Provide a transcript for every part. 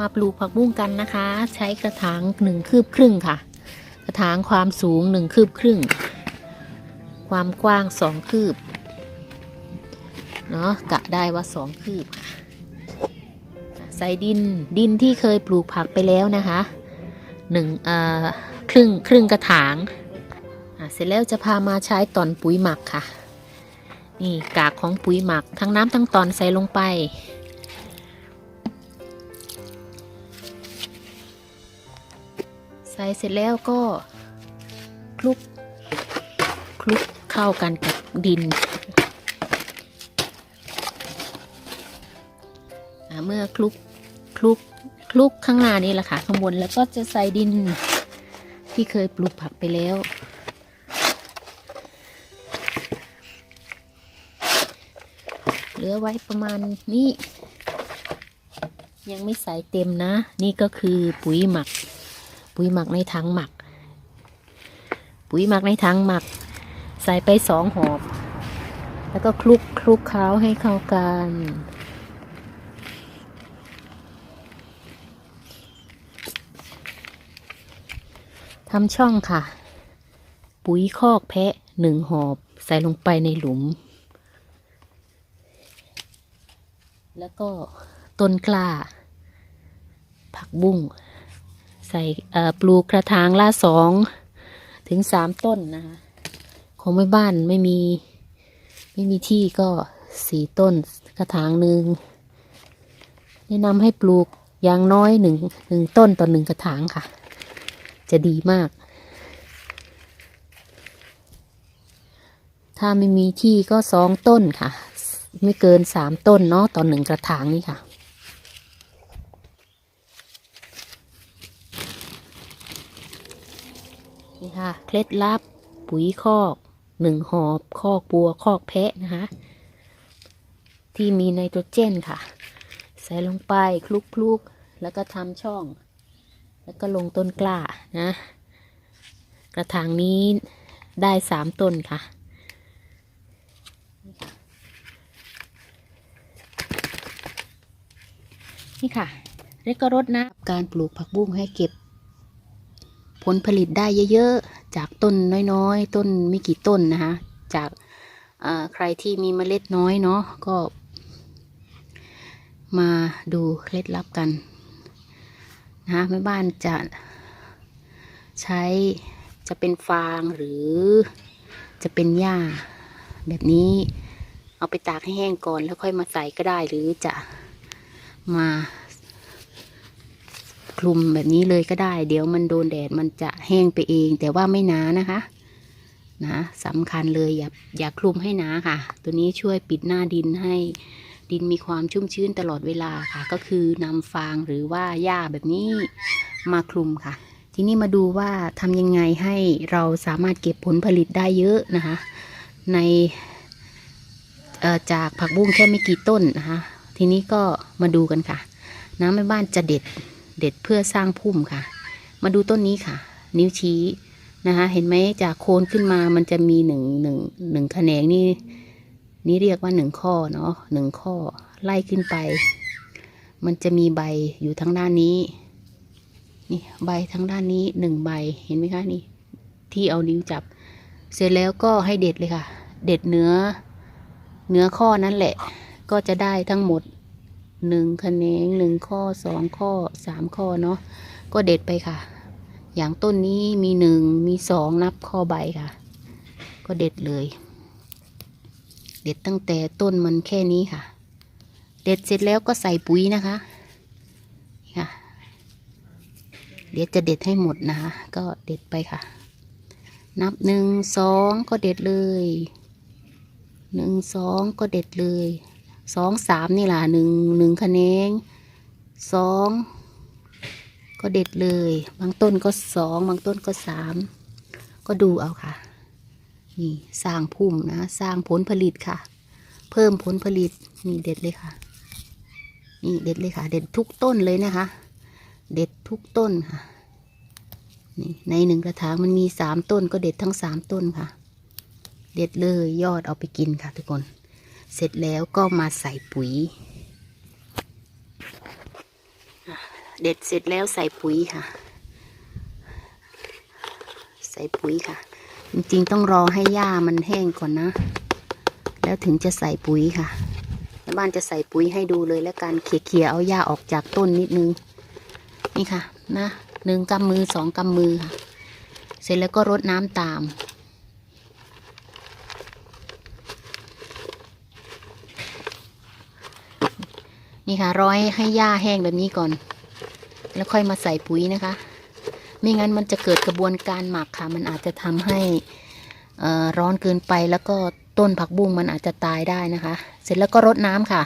มาปลูกผักบุ้งกันนะคะ ใช้กระถางหนึ่งคืบครึ่งค่ะ กระถางความสูงหนึ่งคืบครึ่ง ความกว้างสองคืบเนาะกะได้ว่าสองคืบใส่ดินดินที่เคยปลูกผักไปแล้วนะคะหนึ่งเอ่อครึ่งครึ่งกระถางเสร็จแล้วจะพามาใช้ตอนปุ๋ยหมักค่ะ นี่กากของปุ๋ยหมักทั้งน้ำทั้งตอนใส่ลงไป ใส่เสร็จแล้วก็คลุกคลุกเข้ากันกับดิน เมื่อคลุกคลุกคลุกข้างหน้านี่แหละค่ะข้างบนแล้วก็จะใส่ดินที่เคยปลูกผักไปแล้ว เหลือไว้ประมาณนี้ ยังไม่ใส่เต็มนะ นี่ก็คือปุ๋ยหมัก ปุ๋ยหมักในถังหมัก ปุ๋ยหมักในถังหมัก ใส่ไปสองหอบ แล้วก็คลุกคลุกเคล้าให้เข้ากันทำช่องค่ะ ปุ๋ยคอกแพะหนึ่งหอบ ใส่ลงไปในหลุม แล้วก็ต้นกล้า ผักบุ้ง ใส่ปลูกกระถางละสองถึงสามต้นนะคะของไม่บ้านไม่มี ไม่มีที่ก็สี่ต้นกระถางหนึ่งแนะนำให้ปลูกอย่างน้อยหนึ่งหนึ่งต้นต่อหนึ่งกระถางค่ะ จะดีมาก ถ้าไม่มีที่ก็สองต้นค่ะ ไม่เกินสามต้นเนาะต่อหนึ่งกระถางนี่ค่ะ นี่ค่ะ เคล็ดลับ ปุ๋ยคอกหนึ่งหอบคอกบัวคอกแพะนะคะ ที่มีไนโตรเจนค่ะ ใส่ลงไปคลุกคลุกๆแล้วก็ทำช่อง แล้วก็ลงต้นกล้านะ กระถางนี้ได้สามต้นค่ะนี่ค่ะเรียกก็รดนะการปลูกผักบุ้งให้เก็บ ผลผลิตได้เยอะๆ จากต้นน้อยๆ ต้นไม่กี่ต้นนะคะ จากใครที่มีเมล็ดน้อยเนาะก็ มาดูเคล็ดลับกันนะคะแม่บ้านจะใช้จะเป็นฟางหรือจะเป็นหญ้า แบบนี้เอาไปตากให้แห้งก่อนแล้วค่อยมาใส่ก็ได้หรือจะมา คลุมแบบนี้เลยก็ได้ เดี๋ยวมันโดนแดดมันจะแห้งไปเอง แต่ว่าไม่หนานะคะ นะสำคัญเลยอย่าอย่าคลุมให้หนาค่ะ ตัวนี้ช่วยปิดหน้าดินให้ดินมีความชุ่มชื้นตลอดเวลาค่ะ ก็คือนำฟางหรือว่าหญ้าแบบนี้มาคลุมค่ะ ทีนี้มาดูว่าทำยังไงให้เราสามารถเก็บผลผลิตได้เยอะนะคะ ในจากผักบุ้งแค่ไม่กี่ต้นนะคะ ทีนี้ก็มาดูกันค่ะ น้ำแม่บ้านจะเด็ด เด็ดเพื่อสร้างพุ่มค่ะ มาดูต้นนี้ค่ะ นิ้วชี้นะคะเห็นไหมจากโคนขึ้นมามันจะมีหนึ่งหนึ่งหนึ่งแขนงนี่นี่เรียกว่าหนึ่งข้อเนาะหนึ่งข้อไล่ขึ้นไป มันจะมีใบอยู่ทางด้านนี้ นี่ใบทางด้านนี้หนึ่งใบเห็นไหมคะนี่ ที่เอานิ้วจับ เสร็จแล้วก็ให้เด็ดเลยค่ะ เด็ดเนื้อเนื้อข้อนั่นแหละ ก็จะได้ทั้งหมด หนึ่งคะแนนหนึ่งข้อสองข้อสามข้อเนาะก็เด็ดไปค่ะ อย่างต้นนี้มีหนึ่งมีสองนับข้อใบค่ะ ก็เด็ดเลย เด็ดตั้งแต่ต้นมันแค่นี้ค่ะ เด็ดเสร็จแล้วก็ใส่ปุ๋ยนะคะค่ะ เดี๋ยวจะเด็ดให้หมดนะคะ ก็เด็ดไปค่ะ นับหนึ่งสองก็เด็ดเลยหนึ่งสองก็เด็ดเลย สองสามนี่ล่ะหนึ่งหนึ่งคะแนนสองก็เด็ดเลย บางต้นก็สองบางต้นก็สามก็ดูเอาค่ะ นี่สร้างพุ่มนะ สร้างผลผลิตค่ะ เพิ่มผลผลิตนี่เด็ดเลยค่ะ นี่เด็ดเลยค่ะ เด็ดทุกต้นเลยนะคะ เด็ดทุกต้นค่ะ นี่ในหนึ่งกระถางมันมีสามต้นก็เด็ดทั้งสามต้นค่ะ เด็ดเลยยอดเอาไปกินค่ะทุกคน เสร็จแล้วก็มาใส่ปุ๋ย เด็ดเสร็จแล้วใส่ปุ๋ยค่ะ ใส่ปุ๋ยค่ะ จริงๆต้องรอให้หญ้ามันแห้งก่อนนะ แล้วถึงจะใส่ปุ๋ยค่ะแม่บ้านจะใส่ปุ๋ยให้ดูเลยแล้วการเขี่ยๆเอาหญ้าออกจากต้นนิดนึง นี่ค่ะ นะหนึ่งกำมือสองกำมือค่ะ เสร็จแล้วก็รดน้ำตาม นี่ค่ะ ร้อยให้หญ้าแห้งแบบนี้ก่อน แล้วค่อยมาใส่ปุ๋ยนะคะ ไม่งั้นมันจะเกิดกระบวนการหมักค่ะ มันอาจจะทำให้อ่อร้อนเกินไปแล้วก็ต้นผักบุ้งมันอาจจะตายได้นะคะ เสร็จแล้วก็รดน้ำค่ะ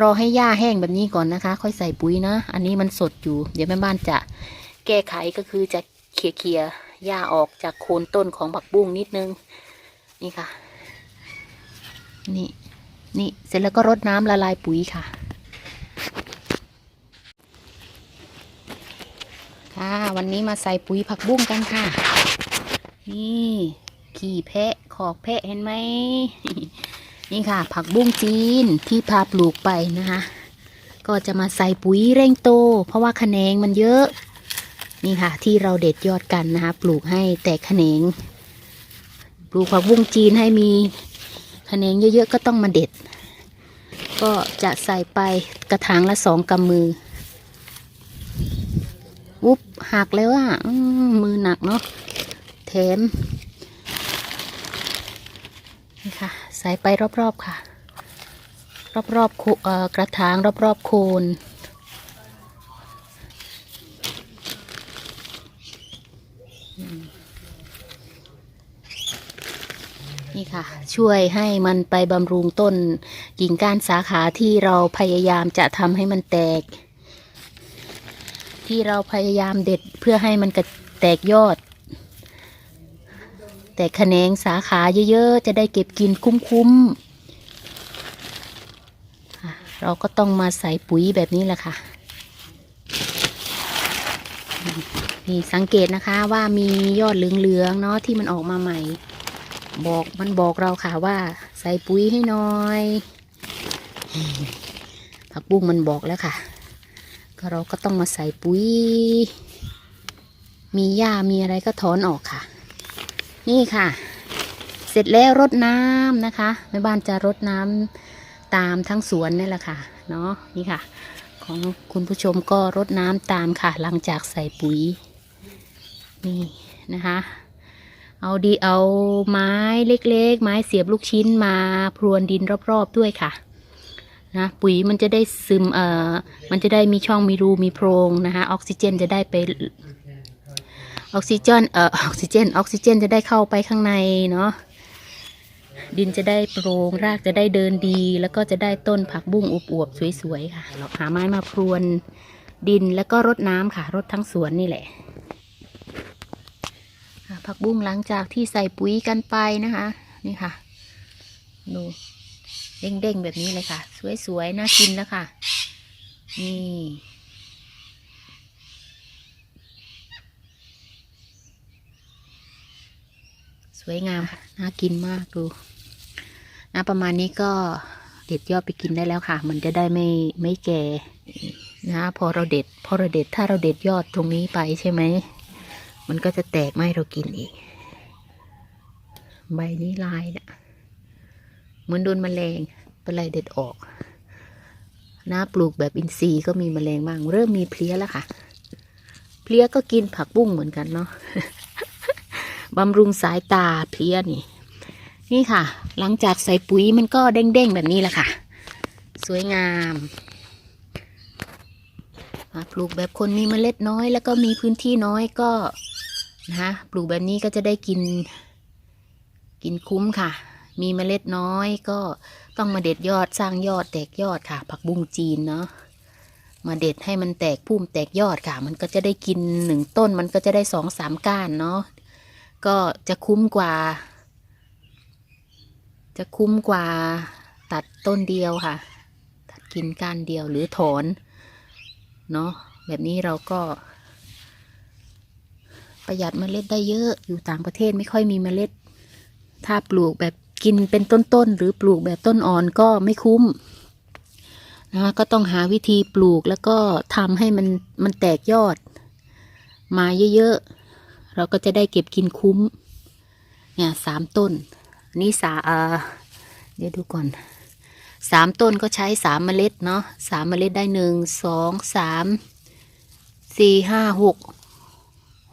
รอให้หญ้าแห้งแบบนี้ก่อนนะคะ ค่อยใส่ปุ๋ยนะ อันนี้มันสดอยู่ เดี๋ยวแม่บ้านจะแก้ไขก็คือจะเคลียร์เคลียหญ้าออกจากโคนต้นของผักบุ้งนิดนึง นี่ค่ะ นี่ นี่ เสร็จแล้วก็รดน้ำละลายปุ๋ยค่ะ ค่ะ วันนี้มาใส่ปุ๋ยผักบุ้งกันค่ะ นี่ขี่แพะขอกแพะเห็นไหม นี่ค่ะ ผักบุ้งจีนที่พาปลูกไปนะคะ ก็จะมาใส่ปุ๋ยเร่งโต เพราะว่าขะแขนงมันเยอะ นี่ค่ะ ที่เราเด็ดยอดกันนะคะ ปลูกให้แตกขะแขนง ปลูกผักบุ้งจีนให้มีขะแขนงเยอะๆก็ต้องมาเด็ด ก็จะใส่ไปกระถางละสองกำมือ วุบหักแล้วอะมือหนักเนาะแถมนี่ค่ะ ใส่ไปรอบๆค่ะ รอบๆโคเอ่อกระถางรอบๆโคนนี่ค่ะ ช่วยให้มันไปบำรุงต้นกิ่งก้านสาขาที่เราพยายามจะทำให้มันแตก ที่เราพยายามเด็ดเพื่อให้มันกระแตกยอด แตกแขนงสาขาเยอะๆ จะได้เก็บกินคุ้มๆ เราก็ต้องมาใส่ปุ๋ยแบบนี้แหละค่ะ นี่สังเกตนะคะว่ามียอดเหลืองๆเนาะที่มันออกมาใหม่ บอกมันบอกเราค่ะว่าใส่ปุ๋ยให้น่อยผักบุ้งมันบอกแล้วค่ะ เราก็ต้องมาใส่ปุ๋ย มีหญ้ามีอะไรก็ถอนออกค่ะ นี่ค่ะ เสร็จแล้วรดน้ำนะคะแม่บ้านจะรดน้ำตามทั้งสวนนี่แหละค่ะเนาะนี่ค่ะ ของคุณผู้ชมก็รดน้ำตามค่ะ หลังจากใส่ปุ๋ย นี่นะคะเอาดีเอาไม้เล็กๆ ไม้เสียบลูกชิ้นมาพรวนดินรอบๆด้วยค่ะ นะปุ๋ยมันจะได้ซึมเอ่อมันจะได้มีช่องมีรูมีโพรงนะคะออกซิเจนจะได้ไปออกซิเจนเอ่อออกซิเจนออกซิเจนจะได้เข้าไปข้างในเนาะดินจะได้โปร่งรากจะได้เดินดี แล้วก็จะได้ต้นผักบุ้งอวบๆสวยๆค่ะ เราหาไม้มาพรวนดินแล้วก็รดน้ำค่ะรดทั้งสวนนี่แหละผักบุ้งหลังจากที่ใส่ปุ๋ยกันไปนะคะ นี่ค่ะดู เด้งๆแบบนี้เลยค่ะ สวยๆน่ากินแล้วค่ะ นี่สวยงามค่ะน่ากินมากดูนะประมาณนี้ก็เด็ดยอดไปกินได้แล้วค่ะ มันจะได้ไม่ไม่แก่นะพอเราเด็ด พอเราเด็ดถ้าเราเด็ดยอดตรงนี้ไปใช่ไหมมันก็จะแตกไม่เรากินอีก ใบนี้ลายนะ เหมือนโดนแมลงเป็นไรเด็ดออกนาปลูกแบบอินทรีย์ก็มีแมลงบ้าง เริ่มมีเพลี้ยแล้วค่ะ เพลี้ยก็กินผักบุ้งเหมือนกันเนาะบำรุงสายตาเพลี้ยนี่ นี่ค่ะ หลังจากใส่ปุ๋ยมันก็เด้งๆแบบนี้แหละค่ะ สวยงามปลูกแบบคนมีเมล็ดน้อย แล้วก็มีพื้นที่น้อยก็นะคะปลูกแบบนี้ก็จะได้กิน กินคุ้มค่ะ มีเมล็ดน้อยก็ต้องมาเด็ดยอดสร้างยอดแตกยอดค่ะ ผักบุ้งจีนเนาะมาเด็ดให้มันแตกพุ่มแตกยอดค่ะ มันก็จะได้กินหนึ่งต้นมันก็จะได้สองสามก้านเนาะก็จะคุ้มกว่า จะคุ้มกว่าตัดต้นเดียวค่ะ ตัดกินก้านเดียวหรือถอนเนาะแบบนี้เราก็ ประหยัดเมล็ดได้เยอะอยู่ต่างประเทศไม่ค่อยมีเมล็ด ถ้าปลูกแบบ กินเป็นต้นๆ หรือปลูกแบบต้นอ่อนก็ไม่คุ้มนะคะก็ต้องหาวิธีปลูกแล้วก็ทำให้มันมันแตกยอด มาเยอะๆ เราก็จะได้เก็บกินคุ้ม เนี่ยสามต้น นี่สาเออเดี๋ยวดูก่อนสามต้นก็ใช้สามเมล็ดเนาะสามเมล็ดได้หนึ่งสองสามสี่ห้าหก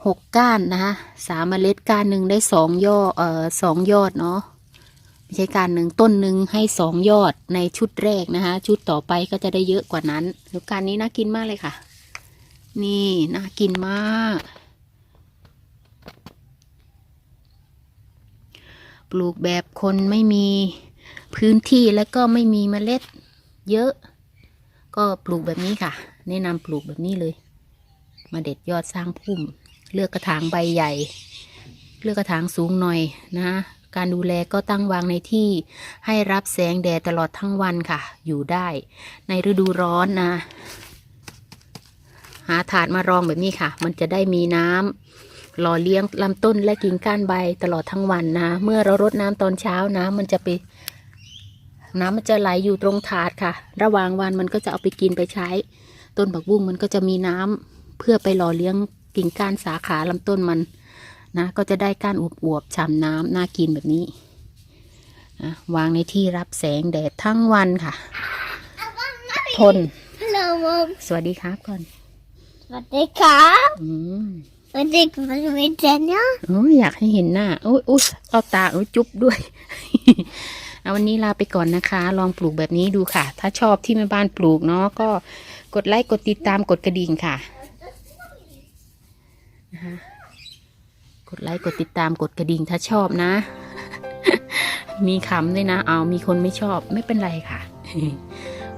หกก้านนะคะสามเมล็ดก้านหนึ่งได้สองยอดเอ่อสองยอดเนาะ ไม่ใช่การหนึ่งต้นหนึ่งให้สองยอดในชุดแรกนะคะ ชุดต่อไปก็จะได้เยอะกว่านั้นแล้วการนี้น่ากินมากเลยค่ะ นี่น่ากินมาก ปลูกแบบคนไม่มีพื้นที่แล้วก็ไม่มีเมล็ด เยอะ ก็ปลูกแบบนี้ค่ะ แนะนำปลูกแบบนี้เลย มาเด็ดยอดสร้างพุ่ม เลือกกระถางใบใหญ่ เลือกกระถางสูงหน่อยนะ การดูแลก็ตั้งวางในที่ให้รับแสงแดดตลอดทั้งวันค่ะ อยู่ได้ ในฤดูร้อนนะ หาถาดมารองแบบนี้ค่ะ มันจะได้มีน้ำหล่อเลี้ยงลำต้นและกิ่งก้านใบตลอดทั้งวันนะ เมื่อเรารดน้ำตอนเช้าน้ำมันจะไปน้ำมันจะไหลอยู่ตรงถาดค่ะ ระหว่างวันมันก็จะเอาไปกินไปใช้ ต้นบักบุ้งมันก็จะมีน้ำเพื่อไปหล่อเลี้ยงกิ่งก้านสาขาลำต้นมัน นะก็จะได้ก้านอวบๆฉ่ำน้ำน่ากินแบบนี้นะวางในที่รับแสงแดดทั้งวันค่ะ ทน Hello, Mom. สวัสดีครับก่อน สวัสดีครับอืมสวัสดีคุณวิเจนเนี่ยโอ้ยอยากให้เห็นหน้าโอ้ยอุ๊ยเอาตาโอ้ยจุ๊บด้วย เอาวันนี้ลาไปก่อนนะคะ ลองปลูกแบบนี้ดูค่ะ ถ้าชอบที่แม่บ้านปลูกเนาะก็กดไลค์กดติดตามกดกระดิ่งค่ะนะคะ กดไลค์กดติดตามกดกระดิ่งถ้าชอบนะ มีคำด้วยนะ เอามีคนไม่ชอบไม่เป็นไรค่ะ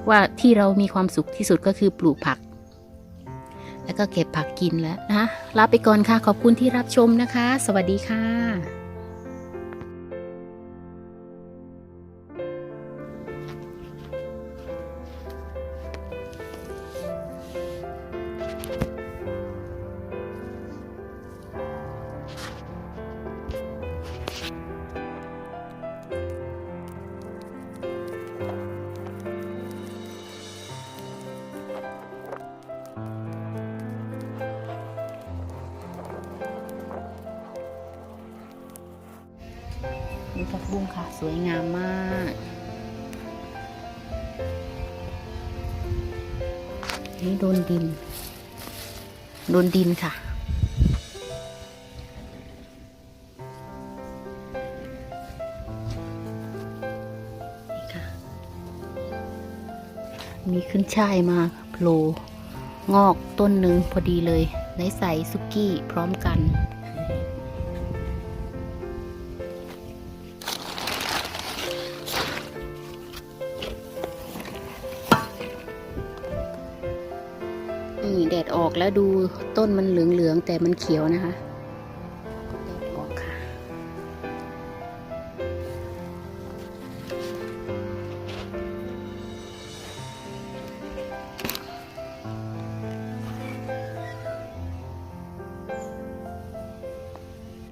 ว่าที่เรามีความสุขที่สุดก็คือปลูกผัก แล้วก็เก็บผักกินแล้วนะลาไปก่อนค่ะ ขอบคุณที่รับชมนะคะ สวัสดีค่ะ บุ้งค่ะ สวยงามมาก นี่โดนดิน โดนดินค่ะนี่ค่ะมีขึ้นช่ายมาโผล่งอกต้นหนึ่งพอดีเลยได้ใส่ซุกี้พร้อมกัน แดดออกแล้วดูต้นมันเหลืองๆแต่มันเขียวนะคะ